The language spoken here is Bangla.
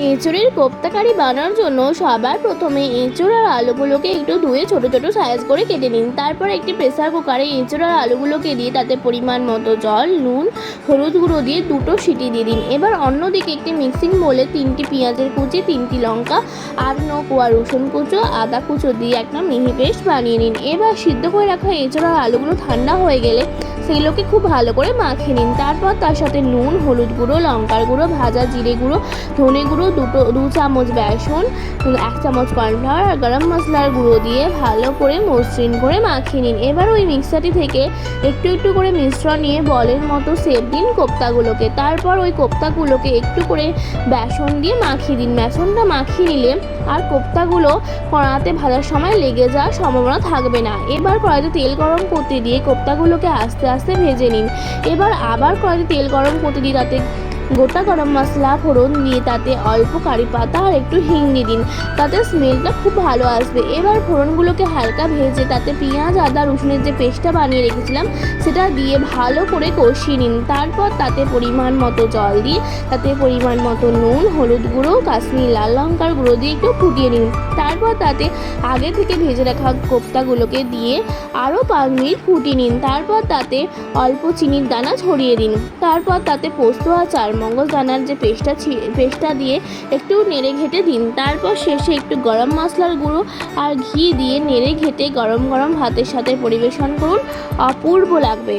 এঁচড়ের কোপ্তাকারি বানানোর জন্য সবার প্রথমে এঁচড় আর আলুগুলোকে একটু ধুয়ে ছোট ছোট সাইজ করে কেটে নিন। তারপর একটি প্রেসার কুকারে এঁচড় আর আলুগুলোকে দিয়ে তাতে পরিমাণ মতো জল, নুন, হলুদ গুঁড়ো দিয়ে দুটো সিটি দিয়ে দিন। এবার অন্যদিকে একটি মিক্সিং বলে তিনটি পেঁয়াজের কুচি, তিনটি লঙ্কা আর ন কোয়া রসুন কুচো, আদা কুচো দিয়ে একটা মিহি পেস্ট বানিয়ে নিন। এবার সিদ্ধ করে রাখা এঁচড় আর আলুগুলো ঠান্ডা হয়ে গেলে সেগুলোকে খুব ভালো করে মাখিয়ে নিন। তারপর তার সাথে নুন, হলুদ গুঁড়ো, লঙ্কার গুঁড়ো, ভাজা জিরে গুঁড়ো, ধনে গুঁড়ো, দুটো, দু চামচ বেসন, এক চামচ কর্নফ্লাওয়ার আর গরম মশলার গুঁড়ো দিয়ে ভালো করে মসৃণ করে মাখিয়ে নিন। এবার ওই মিক্সারটি থেকে একটু একটু করে মিশ্রণ নিয়ে বলের মতো সেপ দিন কোপ্তাগুলোকে। তারপর ওই কোপ্তাগুলোকে একটু করে বেসন দিয়ে মাখিয়ে দিন। বেসনটা মাখিয়ে নিলে আর কোপ্তাগুলো কড়াতে ভাজার সময় লেগে যাওয়ার সম্ভাবনা থাকবে না। এবার কড়াইতে তেল গরম করতে দিয়ে কোপ্তাগুলোকে আস্তে আস্তে ভেজে নিন। এবার আবার কড়াইতে তেল গরম করতে দিয়ে তাতে গোটা গরম মশলা, ফোড়ন দিয়ে তাতে অল্প কারি পাতা আর একটু হিং দিয়ে দিন। তাতে স্মেলটা খুব ভালো আসবে। এবার ফোড়নগুলোকে হালকা ভেজে তাতে পেঁয়াজ, আদা, রসুনের যে পেস্টটা বানিয়ে রেখেছিলাম, সেটা দিয়ে ভালো করে কষিয়ে নিন। তারপর তাতে পরিমাণ মতো জল দিয়ে তাতে পরিমাণ মতো নুন, হলুদ গুঁড়ো, কাশ্মীর লাল লঙ্কার গুঁড়ো দিয়ে একটু ফুটিয়ে নিন। তারপর তাতে আগে থেকে ভেজে রাখা কোপ্তাগুলোকে দিয়ে আরও পাঁচ মিনিট ফুটিয়ে নিন। তারপর তাতে অল্প চিনির দানা ছড়িয়ে দিন। তারপর তাতে পোস্ত আর চারমগজ দানার যে পেস্টটা পেস্টটা দিয়ে একটু নেড়ে ঘেটে দিন। তারপর শেষে একটু গরম মশলার গুঁড়ো আর ঘি দিয়ে নেড়ে ঘেটে গরম গরম ভাতের সাথে পরিবেশন করুন। অপূর্ব লাগবে।